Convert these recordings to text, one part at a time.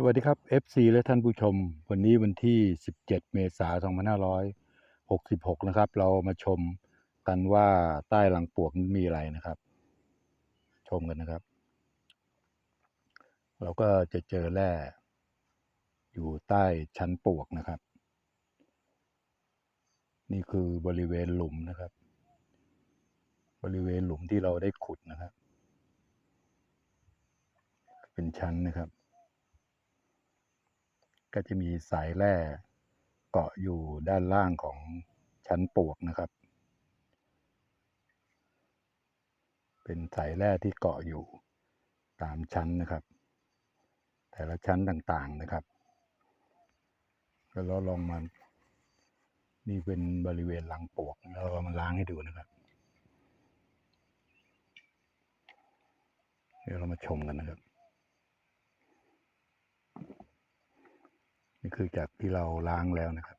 สวัสดีครับ FC และท่านผู้ชม วันนี้วันที่ 17 เมษายน 2566 นะครับ เรามาชมกันว่าใต้หลังปวกมีอะไรนะครับ ชมกันนะครับ เราก็จะเจอแร่อยู่ใต้ชั้นปวกนะครับ นี่คือบริเวณหลุมนะครับ บริเวณหลุมที่เราได้ขุดนะครับ เป็นชั้นนะครับ ก็จะมีสายแร่เกาะอยู่ด้านล่างของชั้นปวกนะครับ เป็นสายแร่ที่เกาะอยู่ตามชั้นนะครับ แต่ละชั้นต่างๆนะครับ แล้วเราลองมา นี่เป็นบริเวณรังปวกแล้วเรามาล้างให้ดูนะครับ เดี๋ยวเรามาชมกันนะครับ นี่คือจากที่เราล้างแล้วนะครับ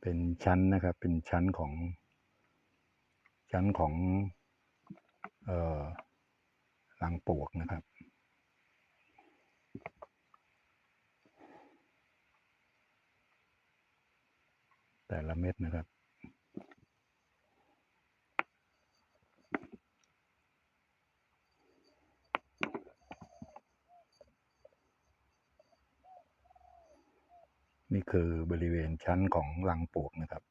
เป็นชั้นนะครับ เป็นชั้นของ ชั้นของ เอ่อรังปวกนะครับแต่ละเม็ดนะครับ นี่คือบริเวณชั้นของรังปวกนะครับ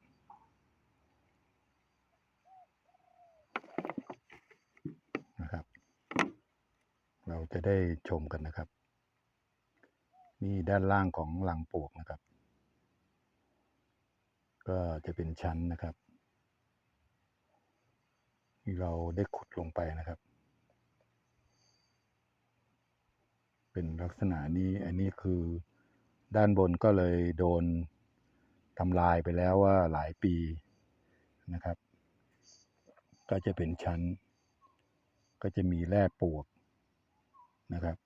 นะครับ เราจะได้ชมกันนะครับ นี่ด้านล่างของรังปวกนะครับ ก็จะเป็นชั้นนะครับที่เราได้ขุดลงไปนะครับ เป็นลักษณะนี้อันนี้คือ ด้านบนก็เลยโดนทำลายไปแล้วว่าหลายปีนะครับ ก็จะเป็นชั้น ก็จะมีแร่ปวกนะครับ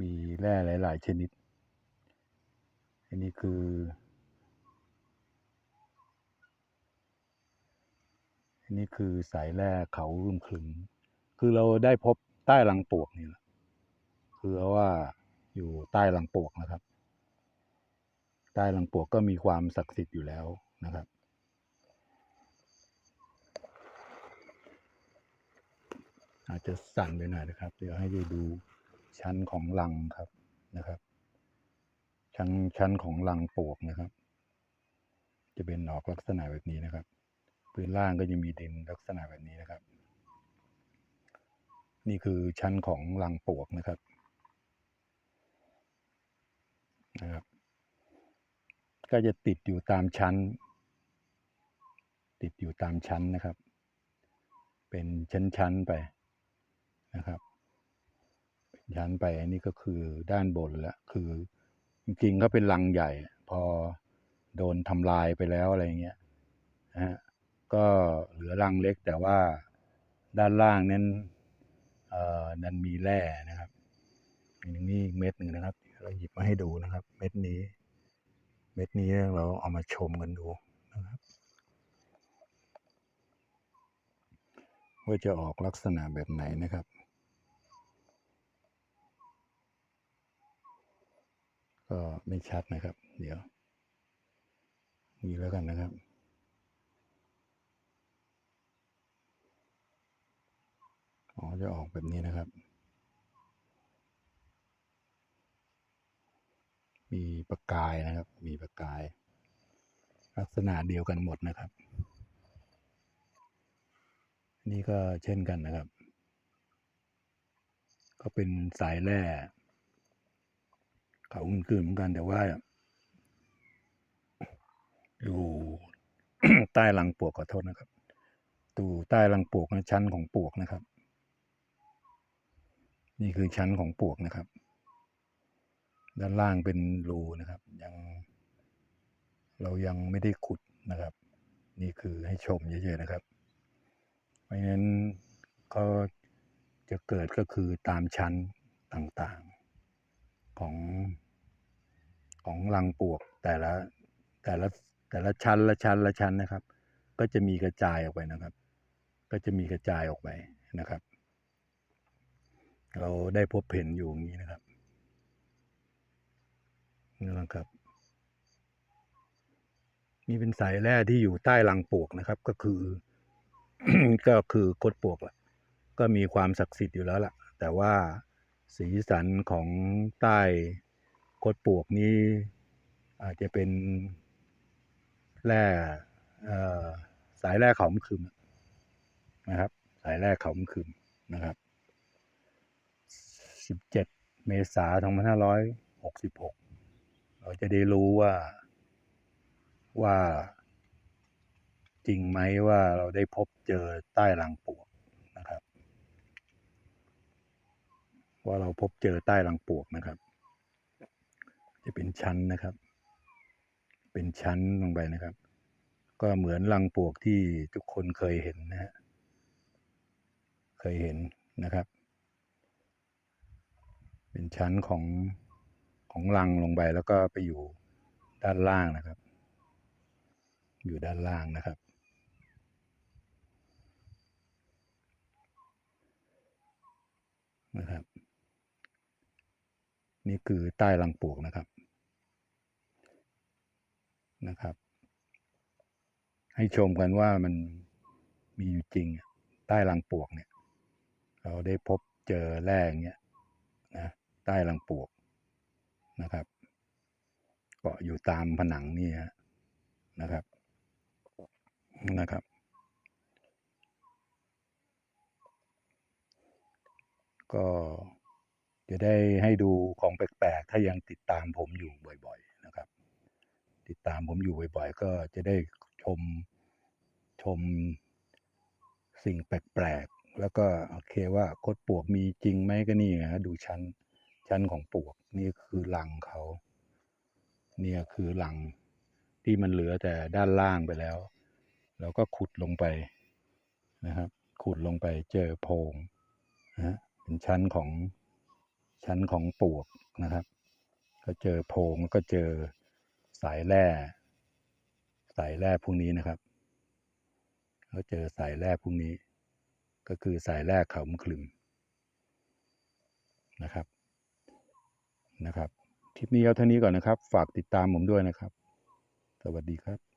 มีแร่หลาย ๆ ชนิด อันนี้คือ อันนี้คือสายแร่เขารุ่มคลึง คือเราได้พบใต้รังปวกนี่แหละคือว่า อยู่ใต้รังปวกนะครับ ใต้รังปวกก็มีความศักดิ์สิทธิ์อยู่แล้วนะครับ อาจจะสั่นไปหน่อยนะครับ เดี๋ยวให้ดูดูชั้นของรังครับนะครับ ชั้นชั้นของรังปวกนะครับ จะเป็นออกลักษณะแบบนี้นะครับ พื้นล่างก็จะมีดินลักษณะแบบนี้นะครับ นี่คือชั้นของรังปวกนะครับ นะครับ ก็จะติดอยู่ตามชั้น ติดอยู่ตามชั้นนะครับ เป็นชั้นๆไปนะครับชั้นไปอันนี้ก็คือด้านบนแล้วคือจริงๆก็เป็นรังใหญ่ พอโดนทำลายไปแล้วอะไรเงี้ยนะฮะก็เหลือรังเล็กแต่ว่าด้านล่างนั้นเอ่อนั้นมีแร่นะครับนี่อีกเม็ดหนึ่งนะครับ เราหยิบมาให้ดูนะครับ เม็ดนี้ เม็ดนี้เราเอามาชมกันดูนะครับว่าจะออกลักษณะแบบไหนนะครับ ก็ไม่ชัดนะครับ เดี๋ยวนี่แล้วกันนะครับอ๋อจะออกแบบนี้นะครับ มีประกายนะครับ มีประกาย ลักษณะเดียวกันหมดนะครับ นี่ก็เช่นกันนะครับ ก็เป็นสายแร่เขาอุ่นคืนเหมือนกันแต่ว่า อยู่ใต้รังปวกขอโทษนะครับตูใต้รังปวกนะชั้นของปวกนะครับ นี่คือชั้นของปวกนะครับ ด้านล่างเป็นรูนะครับ ยัง เรายังไม่ได้ขุดนะครับ นี่คือให้ชมเฉยๆนะครับ เพราะฉะนั้นก็จะเกิดก็คือตามชั้นต่างๆของของรังปวกแต่ละแต่ละแต่ละชั้นละชั้นละชั้นนะครับ ก็จะมีกระจายออกไปนะครับ ก็จะมีกระจายออกไปนะครับ เราได้พบเห็นอยู่อย่างนี้นะครับ นี่นะครับ นี่เป็นสายแร่ที่อยู่ใต้รังปวกนะครับ ก็คือ ก็คือคดปวกแหละก็มีความศักดิ์สิทธิ์อยู่แล้วล่ะ แต่ว่าสีสันของใต้คดปวกนี้ อาจจะเป็นแร่สายแร่เขามคืมนะครับ สายแร่เขามคืมนะครับ17เมษายน2566 เราจะได้รู้ว่าว่าจริงไหมว่าเราได้พบเจอใต้รังปลวกนะครับ ว่าเราพบเจอใต้รังปลวกนะครับ จะเป็นชั้นนะครับ เป็นชั้นลงไปนะครับ ก็เหมือนรังปลวกที่ทุกคนเคยเห็นนะฮะเคยเห็นนะครับ เป็นชั้นของ ของรังลงไปแล้วก็ไปอยู่ด้านล่างนะครับ อยู่ด้านล่างนะครับ นะครับ นี่คือใต้รังปลวกนะครับ นะครับ ให้ชมกันว่ามันมีอยู่จริงใต้รังปลวกเนี่ย เราได้พบเจอแร่อย่างเงี้ยนะใต้รังปลวก นะครับ เกาะอยู่ตามผนังนี่ฮะนะครับนะครับ ก็จะได้ให้ดูของแปลกๆ ถ้ายังติดตามผมอยู่บ่อยๆนะครับ ติดตามผมอยู่บ่อยๆ ก็จะได้ชมชมสิ่งแปลกๆ แล้วก็โอเคว่าคดปวกมีจริงไหมก็นี่ไงฮะดูชั้น ชั้นของปลวก นี่คือรังเขา เนี่ยคือรังที่มันเหลือแต่ด้านล่างไปแล้ว เราก็ขุดลงไปนะครับ ขุดลงไปเจอโพรงนะเป็นชั้นของชั้นของปลวกนะครับ ก็เจอโพรงแล้วก็เจอสายแร่สายแร่พวกนี้นะครับแล้วเจอสายแร่พวกนี้ ก็คือสายแร่เขามคลึมนะครับ นะครับ คลิปนี้เอาเท่านี้ก่อนนะครับ ฝากติดตามผมด้วยนะครับ สวัสดีครับ